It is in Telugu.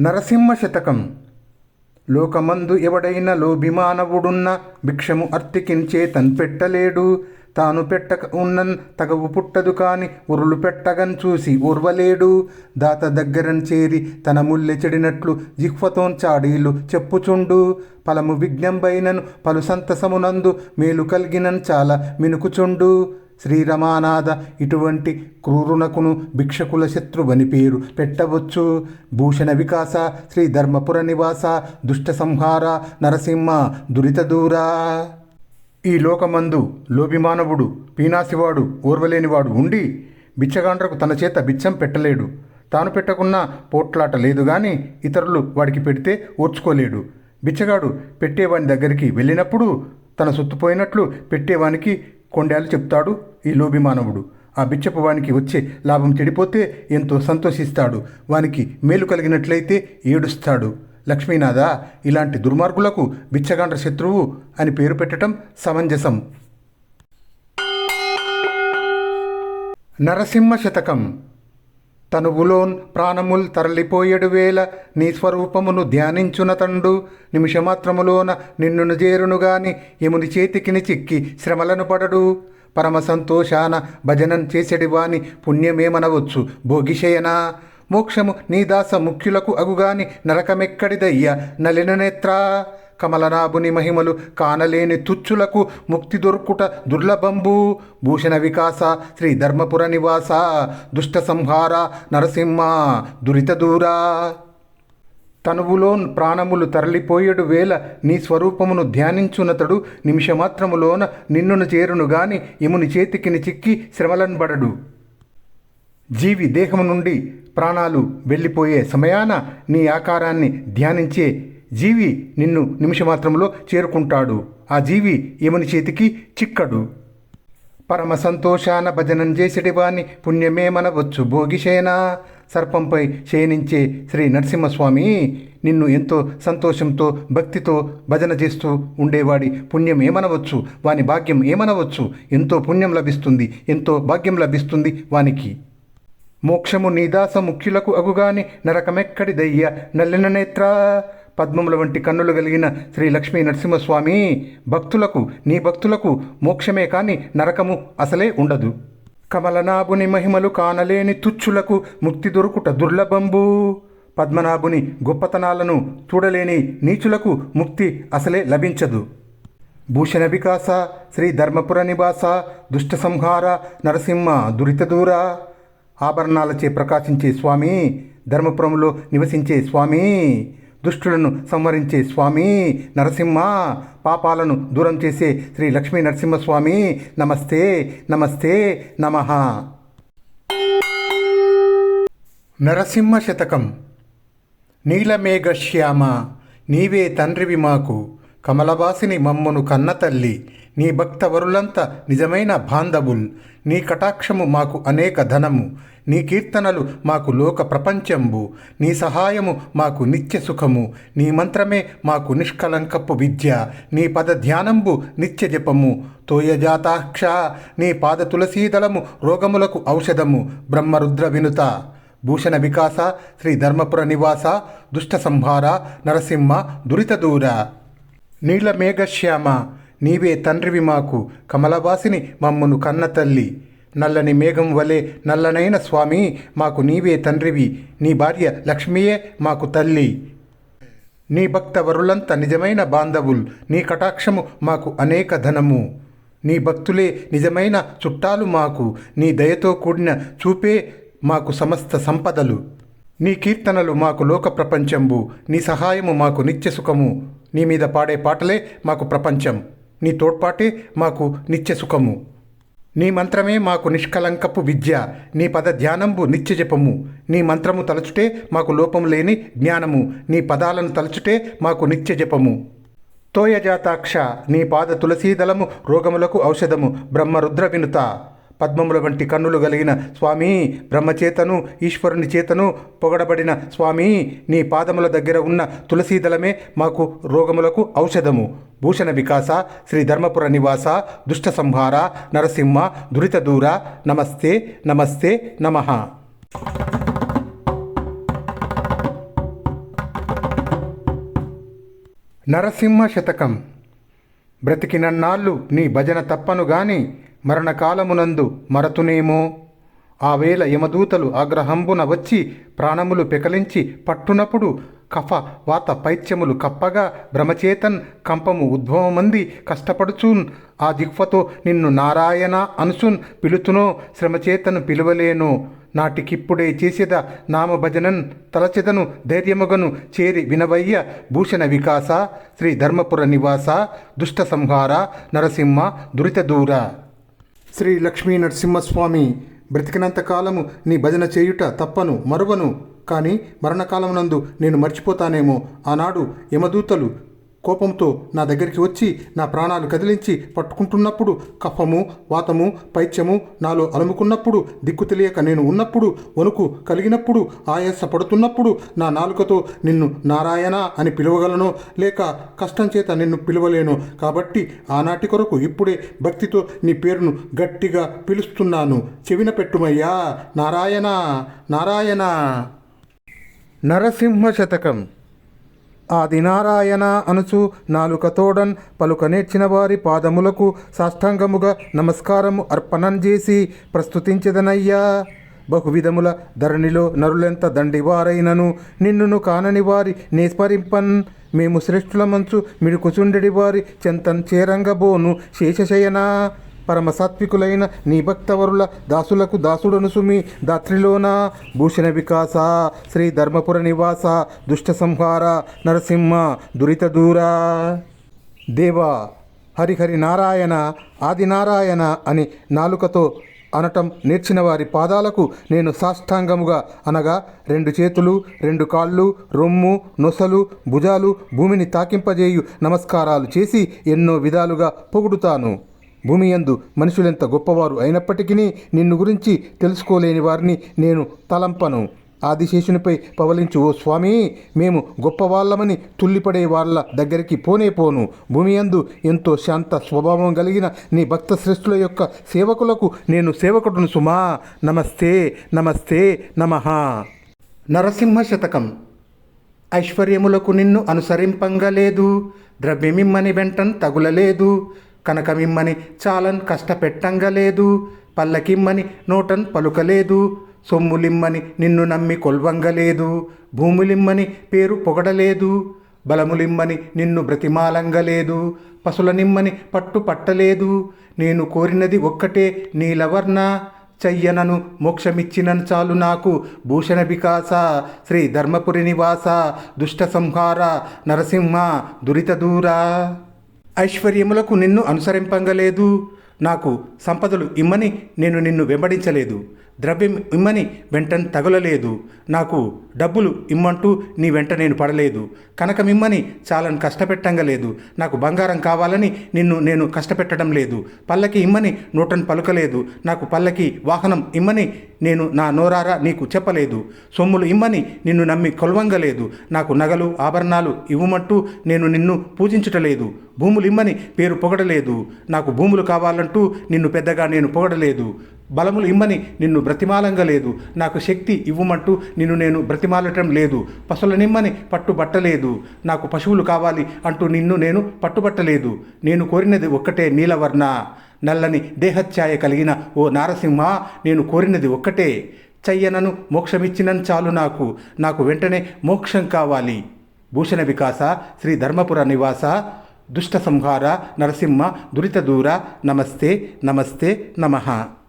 నరసింహ శతకం. లోకమందు ఎవడైన లోభిమానవుడున్న భిక్షము అర్తికించే తన్పెట్టలేడు తాను పెట్టక ఉన్నన్ తగవు పుట్టదు కాని ఉరులు పెట్టగన్ చూసి ఉర్వలేడు దాత దగ్గరన్ చేరి తన ముల్లె చెడినట్లు జిహ్వతోన్ చాడీలు చెప్పుచుండు. పలము విజ్ఞంబైనను పలు సంతసమునందు మేలు కలిగినన్ చాలా మినుకుచుండు. శ్రీరమానాథ ఇటువంటి క్రూరునకును భిక్షకుల శత్రువని పేరు పెట్టవచ్చు. భూషణ వికాస శ్రీ ధర్మపుర నివాస దుష్ట సంహార నరసింహ దురిత దూరా ఈ లోకమందు లోభిమానవుడు పీనాసివాడు ఓర్వలేనివాడు ఉండి బిచ్చగాండ్రకు తన చేత బిచ్చం పెట్టలేడు. తాను పెట్టకున్న పోట్లాట లేదు గాని ఇతరులు వాడికి పెడితే ఓర్చుకోలేడు. బిచ్చగాడు పెట్టేవాని దగ్గరికి వెళ్ళినప్పుడు తన సొత్తుపోయినట్లు పెట్టేవానికి కొండేలు చెప్తాడు ఈ లోభిమానవుడు. ఆ బిచ్చపు వానికి వచ్చే లాభం చెడిపోతే ఎంతో సంతోషిస్తాడు. వానికి మేలు కలిగినట్లయితే ఏడుస్తాడు. లక్ష్మీనాథ ఇలాంటి దుర్మార్గులకు బిచ్చగాండ్ర శత్రువు అని పేరు పెట్టడం సమంజసం. నరసింహ శతకం. తనువులోన్ ప్రాణముల్ తరలిపోయేడు వేళ నీ స్వరూపమును ధ్యానించున తండు. నిమిషమాత్రములోన నిన్నును చేరునుగాని యముని చేతికిని చిక్కి శ్రమలను పడడు. పరమ సంతోషాన భజనం చేసెడివాని పుణ్యమేమనవచ్చు? భోగిశయనా! మోక్షము నీ దాస ముఖ్యులకు అగుగాని నరకమెక్కడిదయ్య! నలిన నేత్రా కమలనాభుని మహిమలు కానలేని తుచ్చులకు ముక్తి దొరుకుట దుర్లభంబు. భూషణ వికాస శ్రీ ధర్మపుర నివాస దుష్ట సంహార నరసింహ దురిత దూరా. తనువులోన్ ప్రాణములు తరలిపోయేడు వేళ నీ స్వరూపమును ధ్యానించునతడు. నిమిషమాత్రములోన నిన్నును చేరును గాని ఇముని చేతికిని చిక్కి శ్రమలన్బడడు. జీవి దేహము నుండి ప్రాణాలు వెళ్ళిపోయే సమయాన నీ ఆకారాన్ని ధ్యానించే జీవి నిన్ను నిమిషమాత్రంలో చేరుకుంటాడు. ఆ జీవి ఏమని చేతికి చిక్కడు. పరమ సంతోషాన భజనం చేసేటి వాని పుణ్యమేమనవచ్చు భోగిశయన. సర్పంపై శయనించే శ్రీ నరసింహస్వామి నిన్ను ఎంతో సంతోషంతో భక్తితో భజన చేస్తూ ఉండేవాడి పుణ్యం ఏమనవచ్చు వాని భాగ్యం ఏమనవచ్చు? ఎంతో పుణ్యం లభిస్తుంది ఎంతో భాగ్యం లభిస్తుంది వానికి. మోక్షము నీదాస ముఖ్యులకు అగుగాని నరకమెక్కడి దయ్య నల్లిన నేత్ర. పద్మముల వంటి కన్నులు కలిగిన శ్రీ లక్ష్మీ నరసింహస్వామి భక్తులకు నీ భక్తులకు మోక్షమే కాని నరకము అసలే ఉండదు. కమలనాభుని మహిమలు కానలేని తుచ్చులకు ముక్తి దొరుకుట దుర్లభంబు. పద్మనాభుని గొప్పతనాలను చూడలేని నీచులకు ముక్తి అసలే లభించదు. భూషణ వికాస శ్రీ ధర్మపుర నివాస దుష్ట సంహార నరసింహ దురిత దూర. ఆభరణాలచే ప్రకాశించే స్వామి ధర్మపురంలో నివసించే స్వామి దుష్టులను సంవరించే స్వామి నరసింహ పాపాలను దూరం చేసే శ్రీ లక్ష్మీ నరసింహస్వామి నమస్తే నమస్తే నమ. నరసింహ శతకం. నీలమేఘశ్యామ నీవే తండ్రివి మాకు కమలవాసిని మమ్మును కన్న తల్లి నీ భక్తవరులంతా నిజమైన బాంధవుల్. నీ కటాక్షము మాకు అనేక ధనము. నీ కీర్తనలు మాకు లోక ప్రపంచంబు. నీ సహాయము మాకు నిత్య సుఖము. నీ మంత్రమే మాకు నిష్కలంకపు విద్య. నీ పద ధ్యానంబు నిత్య జపము. తోయజాతాక్ష నీ పాద తులసీదళము రోగములకు ఔషధము. బ్రహ్మరుద్ర వినుత భూషణ వికాస శ్రీ ధర్మపుర నివాస దుష్ట సంహార నరసింహ దురిత దూర. నీలమేఘశ్యామ నీవే తండ్రివి మాకు కమలవాసిని మమ్మును కన్న తల్లి నల్లని మేఘం వలె నల్లనైన స్వామి మాకు నీవే తండ్రివి నీ భార్య లక్ష్మియే మాకు తల్లి. నీ భక్త వరులంత నిజమైన బాంధవులు నీ కటాక్షము మాకు అనేక ధనము. నీ భక్తులే నిజమైన చుట్టాలు మాకు నీ దయతో కూడిన చూపే మాకు సమస్త సంపదలు. నీ కీర్తనలు మాకు లోక ప్రపంచంబు నీ సహాయము మాకు నిత్య సుఖము. నీ మీద పాడే పాటలే మాకు ప్రపంచం. నీ తోడ్పాటే మాకు నిత్య సుఖము. నీ మంత్రమే మాకు నిష్కలంకపు విద్య. నీ పద ధ్యానంబు నిత్య జపము. నీ మంత్రము తలచుటే మాకు లోపము లేని జ్ఞానము. నీ పదాలను తలచుటే మాకు నిత్య జపము. తోయజాతాక్ష నీ పాద తులసీదళము రోగములకు ఔషధము. బ్రహ్మరుద్ర వినుత. పద్మముల వంటి కన్నులు కలిగిన స్వామి బ్రహ్మచేతను ఈశ్వరుని చేతను పొగడబడిన స్వామి నీ పాదముల దగ్గర ఉన్న తులసీదళమే మాకు రోగములకు ఔషధము. భూషణ వికాస శ్రీ ధర్మపుర నివాస దుష్ట సంహార నరసింహ దురిత దూర నమస్తే నమస్తే నమ. నరసింహ శతకం. బ్రతికినన్నాళ్ళు నీ భజన తప్పను గాని మరణకాలమునందు మరతునేమో? ఆ వేళ యమదూతలు ఆగ్రహంబున వచ్చి ప్రాణములు పెకలించి పట్టునప్పుడు కఫ వాత పైత్యములు కప్పగా భ్రమచేతన్ కంపము ఉద్భవమంది కష్టపడుచున్ ఆ దిక్వతో నిన్ను నారాయణ అనుసున్ పిలుతునో శ్రమచేతను పిలువలేను? నాటికిప్పుడే చేసేద నామభజనన్ తలచెదను ధైర్యముగను చేరి వినవయ్య భూషణ వికాస శ్రీ ధర్మపుర నివాస దుష్ట సంహార నరసింహ దురితదూర శ్రీ లక్ష్మీ నరసింహస్వామి బ్రతికినంత కాలము నీ భజన చేయుట తప్పను మరువను. కానీ మరణకాలమునందు నేను మర్చిపోతానేమో. ఆనాడు యమదూతలు కోపంతో నా దగ్గరికి వచ్చి నా ప్రాణాలు కదిలించి పట్టుకుంటున్నప్పుడు కఫము వాతము పైత్యము నాలో అలుముకున్నప్పుడు దిక్కు తెలియక నేను ఉన్నప్పుడు వణుకు కలిగినప్పుడు ఆయాస పడుతున్నప్పుడు నా నాలుకతో నిన్ను నారాయణ అని పిలవగలను లేక కష్టం చేత నిన్ను పిలవలేను. కాబట్టి ఆనాటి కొరకు ఇప్పుడే భక్తితో నీ పేరును గట్టిగా పిలుస్తున్నాను. చెవిన పెట్టుమయ్యా నారాయణ నారాయణ. నరసింహ శతకం. ఆదినారాయణ అనుచు నాలుకతోడన్ పలుక నేర్చిన వారి పాదములకు సాష్టాంగముగా నమస్కారము అర్పణం చేసి ప్రస్తుతించదనయ్యా. బహువిధముల ధరణిలో నరులెంత దండివారైనను? నిన్నును కానని వారి నిస్మరింపన్ మేము శ్రేష్ఠుల మంచు మిడుకుచుండెడి వారి చెంతన్ చేరంగబోను శేషశయనా. పరమసాత్వికులైన నీ భక్తవరుల దాసులకు దాసుడను సుమి దాత్రిలోన భూషణ వికాస శ్రీ ధర్మపుర నివాస దుష్ట సంహార నరసింహ దురిత దూరా. దేవా హరిహరి నారాయణ ఆదినారాయణ అని నాలుకతో అనటం నేర్చిన వారి పాదాలకు నేను సాష్టాంగముగా అనగా రెండు చేతులు రెండు కాళ్ళు రొమ్ము నొసలు భుజాలు భూమిని తాకింపజేయు నమస్కారాలు చేసి ఎన్నో విధాలుగా పొగుడుతాను. భూమి యందు మనుషులెంత గొప్పవారు అయినప్పటికీ నిన్ను గురించి తెలుసుకోలేని వారిని నేను తలంపను. ఆదిశేషునిపై పవలించు ఓ స్వామి! మేము గొప్పవాళ్ళమని తుల్లిపడే వాళ్ళ దగ్గరికి పోనే పోను. భూమి యందు ఎంతో శాంత స్వభావం కలిగిన నీ భక్త శ్రేష్ఠుల యొక్క సేవకులకు నేను సేవకుడును సుమా! నమస్తే! నమస్తే! నమః! నరసింహ శతకం. ఐశ్వర్యములకు నిన్ను అనుసరింపంగలేదు. ద్రవ్యమిమ్మని వెంటన్ తగులలేదు. కనకమిమ్మని చాలన్ కష్టపెట్టంగలేదు పల్లకిమ్మని నోటన్ పలుకలేదు సొమ్ములిమ్మని నిన్ను నమ్మి కొల్వంగలేదు భూములిమ్మని పేరు పొగడలేదు బలములిమ్మని నిన్ను బ్రతిమాలంగలేదు పశులనిమ్మని పట్టు పట్టలేదు నేను కోరినది ఒక్కటే నీలవర్ణ చెయ్యనను మోక్షమిచ్చినను చాలు నాకు భూషణ వికాస శ్రీ ధర్మపురి నివాస దుష్ట సంహార నరసింహ దురిత దూరా. ఐశ్వర్యములకు నిన్ను అనుసరింపంగలేదు. నాకు సంపదలు ఇమ్మని నేను నిన్ను వెంబడించలేదు. ద్రవ్యం ఇమ్మని వెంట తగలలేదు. నాకు డబ్బులు ఇమ్మంటూ నీ వెంట నేను పడలేదు. కనకమిమ్మని చాలను కష్టపెట్టంగలేదు. నాకు బంగారం కావాలని నిన్ను నేను కష్టపెట్టడం లేదు. పల్లకి ఇమ్మని నూటను పలుకలేదు. నాకు పల్లకి వాహనం ఇమ్మని నేను నా నోరారా నీకు చెప్పలేదు. సొమ్ములు ఇమ్మని నిన్ను నమ్మి కొలవంగలేదు. నాకు నగలు ఆభరణాలు ఇవ్వమంటూ నేను నిన్ను పూజించుటలేదు. భూములు ఇమ్మని పేరు పొగడలేదు. నాకు భూములు కావాలంటూ నిన్ను పెద్దగా నేను పొగడలేదు. బలములు ఇమ్మని నిన్ను బ్రతిమాలంగా లేదు నాకు శక్తి ఇవ్వమంటూ నిన్ను నేను బ్రతిమాలటం లేదు. పశువులనిమ్మని పట్టుబట్టలేదు. నాకు పశువులు కావాలి అంటూ నిన్ను నేను పట్టుబట్టలేదు. నేను కోరినది ఒక్కటే నీలవర్ణ. నల్లని దేహఛాయ కలిగిన ఓ నారసింహ నేను కోరినది ఒక్కటే. చెయ్యనను మోక్షమిచ్చినను చాలు నాకు. నాకు వెంటనే మోక్షం కావాలి. భూషణ వికాస శ్రీ ధర్మపుర నివాస దుష్ట సంహార నరసింహ దురిత దూర నమస్తే నమస్తే నమః.